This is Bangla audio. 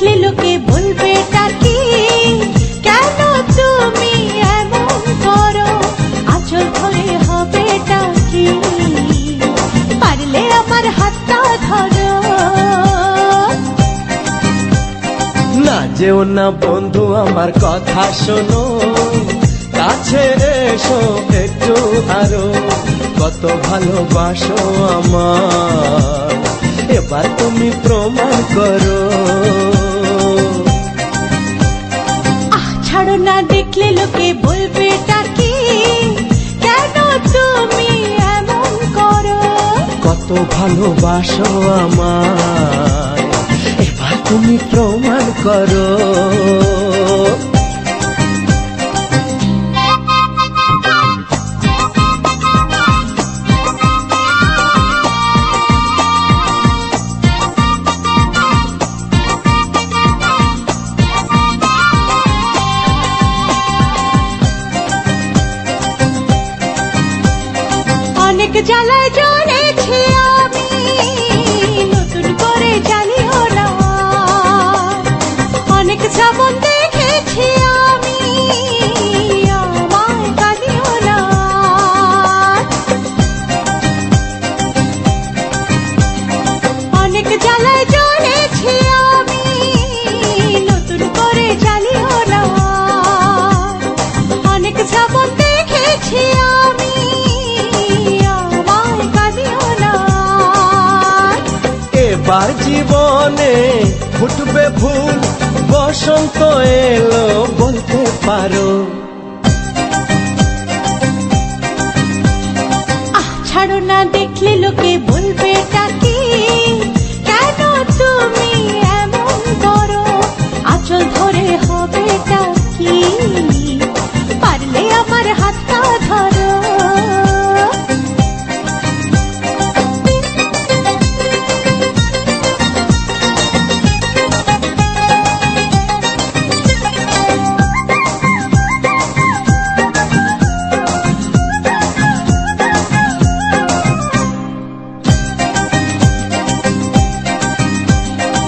দেখলে লোকে বলবে কি? কেন তুমি এমন করো? আচল ধরে হবে কি? পারলে আমার হাতটা ধরো। না যেও না বন্ধু, আমার কথা শোনো। কাছে এসো একটু আরও। কত ভালোবাসো আমার। এবার তুমি প্রমাণ করো। ভালোবাসো আমার এবার তুমি প্রমাণ করো। অনেক জ্বালায় জ্বলেছে জানি তার জীবনে ফুটবে ফুল বসন্ত এলো বলতে পারো। ছাড়ো না দেখলে লোকে বলবে টাকে